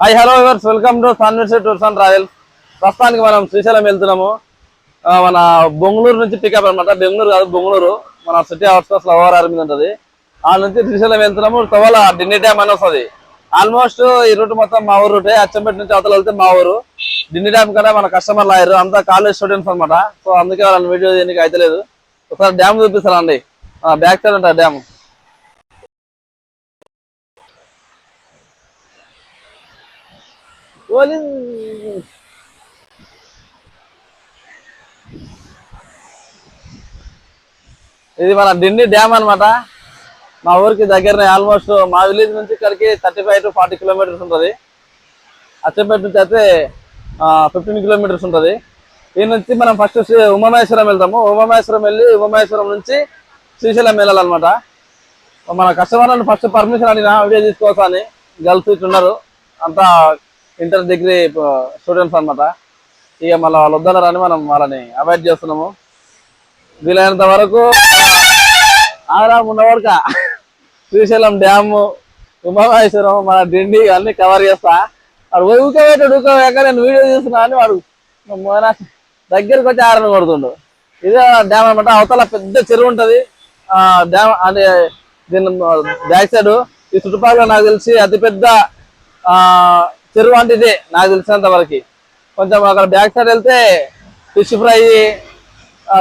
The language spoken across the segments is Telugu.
Hi hello viewers welcome to Sunverse tours and travels ప్రస్తుతానికి మనం శ్రీశైలం వెళ్తున్నాము. మన బొంగళూరు నుంచి పికప్ అన్నమాట. బెంగళూరు కాదు బొంగళూరు. మన సిటీ అవుట్స్కర్ట్స్లో ఓవర్ మీద ఉంటుంది. ఆ నుంచి శ్రీశైలం వెళ్తున్నాము. తోవల డిన్ని డ్యామ్ అని వస్తుంది. ఆల్మోస్ట్ ఈ రూట్ మొత్తం మా ఊరు రూటే అచ్చంపేట నుంచి అవతల వెళ్తే మా ఊరు. డిన్ని డ్యామ్ కన్నా మన కస్టమర్లు అయ్యారు అంతా కాలేజ్ స్టూడెంట్స్ అనమాట సో అందుకే వాళ్ళని వీడియో దీనికి అయితే లేదు. ఒకసారి డ్యామ్ చూపిస్తారండి బ్యాక్ సైడ్ ఉంటుంది డ్యామ్ ఓలి. ఇది మన డిండి డ్యామ్ అన్నమాట. మా ఊరికి దగ్గరనే ఆల్మోస్ట్ మా విలేజ్ నుంచి ఇక్కడికి thirty five to forty kilometres ఉంటుంది. అచ్చంపేట నుంచి అయితే ఫిఫ్టీన్ కిలోమీటర్స్ ఉంటుంది. దీని నుంచి మనం ఫస్ట్ ఉమామహేశ్వరం వెళ్తాము. ఉమామహేశ్వరం వెళ్ళి ఉమామహేశ్వరం నుంచి శ్రీశైలం వెళ్ళాలన్నమాట మన కస్టమర్లను ఫస్ట్ పర్మిషన్ అడిగిన వీడియో తీసుకోవచ్చా అని గర్ల్స్ ఇట్లా ఉన్నారు అంతా ఇంటర్ డిగ్రీ స్టూడెంట్స్ అన్నమాట. ఇక మళ్ళీ వాళ్ళు వద్దన్నారని మనం వాళ్ళని అవాయిడ్ చేస్తున్నాము. వీలైనంత వరకు ఆరా వరకు శ్రీశైలం డ్యాము ఉమామహేశ్వరం మన డిండి అన్ని కవర్ చేస్తా. వాడు ఊకేటాడు ఊకేక నేను వీడియో చూస్తున్నా అని వాడు మన దగ్గరికి వచ్చి ఆరని కొడుతుండు. ఇదే డ్యామ్ అనమాట అవతల పెద్ద చెరువు ఉంటుంది. ఆ డ్యామ్ అంటే దీని బ్యాక్ సైడ్ ఈ చుట్టుపక్కల నాకు తెలిసి అతిపెద్ద ఆ చెరువు అంటే నాకు తెలిసినంత వరకు. కొంచెం అక్కడ బ్యాక్ సైడ్ వెళ్తే ఫిష్ ఫ్రై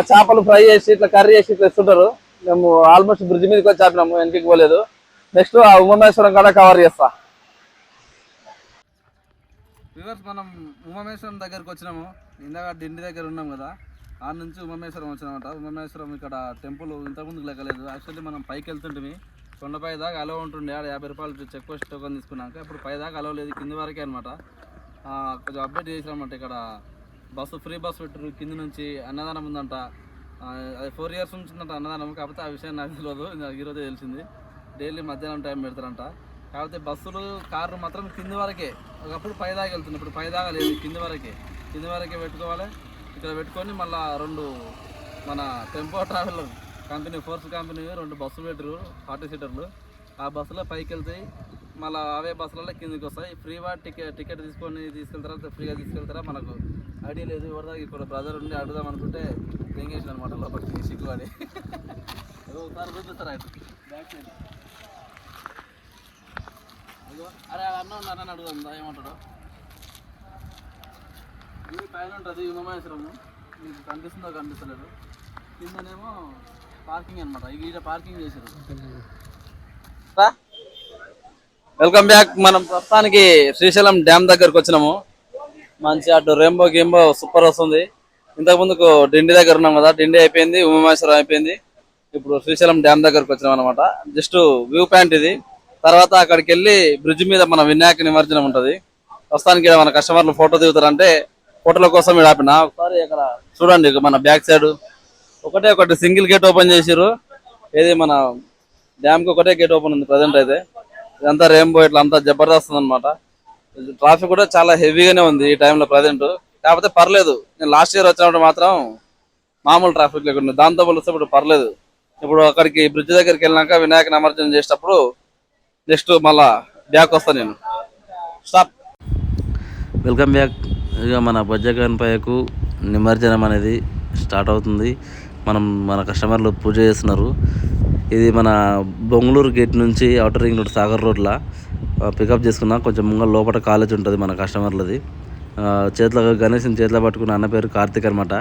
చేపలు ఫ్రై చేసి ఇట్లా కర్రీ చేసి ఇట్లా ఇస్తుంటారు. మేము ఆల్మోస్ట్ బ్రిడ్జ్ మీదకి వచ్చి ఆపినాము వెనక్కి పోలేదు. నెక్స్ట్ ఆ ఉమామేశ్వరం కూడా కవర్ చేస్తా. రివర్స్ మనం ఉమామేశ్వరం దగ్గరకు వచ్చినాము. ఇందాక డిండి దగ్గర ఉన్నాం కదా. ఆ నుంచి ఉమామేశ్వరం వచ్చినామట. ఉమామేశ్వరం ఇక్కడ టెంపుల్ ఇంతకుముందుకు లెక్కలేదు. యాక్చువల్లీ మనం పైకి వెళ్తుంటే కొండపై దాకా అలవ ఉంటుండే ఆడ యాభై రూపాయలు చెక్ పోస్ట్ టోకన్ తీసుకున్నాక ఇప్పుడు పై దాకా అలవ లేదు కింది వరకే అనమాట కొంచెం అప్డేట్ చేసామంట ఇక్కడ. బస్సు ఫ్రీ బస్సు పెట్టారు కింది నుంచి అన్నదానం ఉందంట. అది ఫోర్ ఇయర్స్ నుంచి ఉందంట అన్నదానం కాకపోతే ఆ విషయం నాకు తెలియదు నాకు ఈరోజే తెలిసింది. డైలీ మధ్యాహ్నం టైం పెడతారంట. కాకపోతే బస్సులు కార్లు మాత్రం కింది వరకే. ఒకప్పుడు పై దాకా వెళ్తుంది ఇప్పుడు పై దాకా లేదు కింది వరకే. కింది వరకే పెట్టుకోవాలి. ఇక్కడ పెట్టుకొని మళ్ళా రెండు మన tempo travel company Force company రెండు బస్సులు పెట్టరు ఫార్టీ సీటర్లు. ఆ బస్సులో పైకి వెళ్తాయి మళ్ళీ అవే బస్సులలో కిందకి వస్తాయి. ఫ్రీగా టికెట్ టికెట్ తీసుకొని తీసుకెళ్తారా ఫ్రీగా తీసుకెళ్తారా మనకు ఐడియా లేదు. ఎవరిదాకా ఇక్కడ బ్రదర్ ఉండి అడుగుదాం అనుకుంటే తెంగేసిన అనమాట లోపలికి సిగ్గు అని. ఏదో ఒకసారి చూపిస్తారా బ్యాక్ సైడ్ అరే అన్న ఉన్నారని అడుగుదాం దా ఏమంటాడు. ఇది పైన ఉంటుంది ఉమామహేశ్వరము. మీకు కనిపిస్తుందో కనిపిస్తలేదు. కిందనేమో పార్కింగ్ అనమాట ఇక్కడ పార్కింగ్ చేశారు. Welcome back. మనం ప్రస్తుతానికి శ్రీశైలం డ్యామ్ దగ్గరకు వచ్చినాము. మంచి అటు రెంబో గేంబో సూపర్ వస్తుంది. ఇంతకు ముందుకు డిండి దగ్గర ఉన్నాం కదా డిండి అయిపోయింది ఉమామేశ్వరం అయిపోయింది. ఇప్పుడు శ్రీశైలం డ్యామ్ దగ్గరకు వచ్చినాం అనమాట జస్ట్ వ్యూ పాయింట్ ఇది. తర్వాత అక్కడికి వెళ్ళి బ్రిడ్జ్ మీద మన వినాయక నిమజ్జనం ఉంటుంది. ప్రస్తుతానికి మన కస్టమర్లు ఫోటో దిగుతారంటే ఫోటోల కోసం ఆపిన. ఒకసారి ఇక్కడ చూడండి మన బ్యాక్ సైడ్. ఒకటే ఒకటి సింగిల్ గేట్ ఓపెన్ చేసిర్రు. ఏది మన డ్యామ్కి ఒకటే గేట్ ఓపెన్ ఉంది ప్రజెంట్ అయితే. ఇదంతా రెయిన్బో ఇట్లా అంతా జబర్దస్త్ అనమాట ట్రాఫిక్ కూడా చాలా హెవీగానే ఉంది ఈ టైంలో ప్రజెంట్ కాకపోతే పర్లేదు. నేను లాస్ట్ ఇయర్ వచ్చినప్పుడు మాత్రం మామూలు ట్రాఫిక్ లేకుండా దాంతో పోలిస్తే ఇప్పుడు పర్లేదు. ఇప్పుడు అక్కడికి బ్రిడ్జ్ దగ్గరికి వెళ్ళినాక వినాయక నిమజ్జనం చేసేటప్పుడు నెక్స్ట్ మళ్ళా బ్యాక్ వస్తా నేను. స్టాప్ వెల్కమ్ బ్యాక్ ఇక మన బొజ్జగన్పైకు నిమజ్జనం అనేది స్టార్ట్ అవుతుంది. మనం మన కస్టమర్లు పూజ చేస్తున్నారు. ఇది మన బొంగళూరు గేట్ నుంచి అవుటర్ రింగ్ రోడ్ సాగర్ రోడ్లో పికప్ చేసుకున్నా కొంచెం ముంగల లోపల కాలేజ్ ఉంటుంది మన కస్టమర్లది. చేతిలో గణేష్ని చేతిలో పట్టుకున్న అన్న పేరు కార్తిక్ అనమాట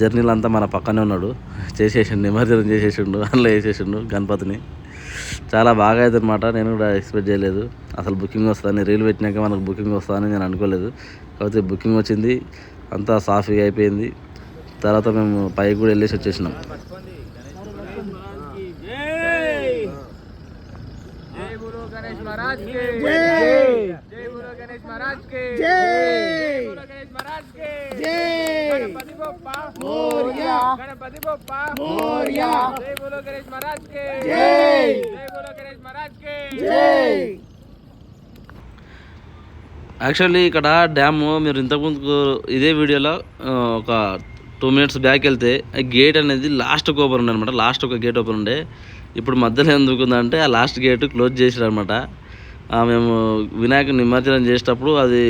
జర్నీలు అంతా మన పక్కనే ఉన్నాడు. చేసేసిండు నిమజ్జనం చేసేసిండు అందులో వేసేసిండు గణపతిని. చాలా బాగా అయింది అనమాట నేను కూడా ఎక్స్పెక్ట్ చేయలేదు. అసలు బుకింగ్ వస్తుందని రీల్ పెట్టినాక మనకు బుకింగ్ వస్తుందని నేను అనుకోలేదు. కాకపోతే బుకింగ్ వచ్చింది అంతా సాఫీగా అయిపోయింది. తర్వాత మేము పైకి కూడా వెళ్ళేసి వచ్చేసినాం. యాక్చువల్లీ ఇక్కడ డ్యాము మీరు ఇంతకుముందు ఇదే వీడియోలో ఒక టూ మినిట్స్ బ్యాక్ వెళ్తే ఆ గేట్ అనేది లాస్ట్ ఓపెన్ ఉండే అనమాట లాస్ట్ ఒక గేట్ ఓపెన్ ఉండే ఇప్పుడు మధ్యలో ఎందుకు ఉందంటే ఆ లాస్ట్ గేట్ క్లోజ్ చేసారు అనమాట మేము వినాయక నిమజ్జనం చేసేటప్పుడు అది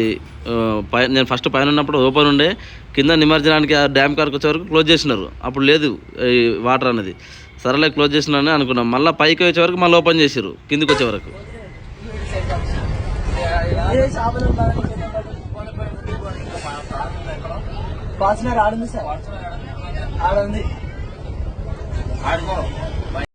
పై నేను ఫస్ట్ పైన ఉన్నప్పుడు ఓపెన్ ఉండే కింద నిమజ్జనానికి ఆ డ్యామ్ కారుకు వచ్చే వరకు క్లోజ్ చేసినారు అప్పుడు లేదు ఈ వాటర్ అనేది సరేలే క్లోజ్ చేసినారని అనుకున్నాం మళ్ళీ పైకి వచ్చే వరకు మళ్ళీ ఓపెన్ చేసారు కిందికి వచ్చే వరకు ఇంకోటి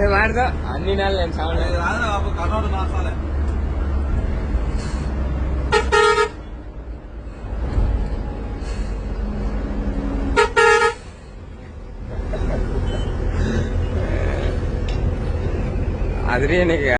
ఏ మాడతా అన్ని నెలలు నేను సౌండ్ అది నీకు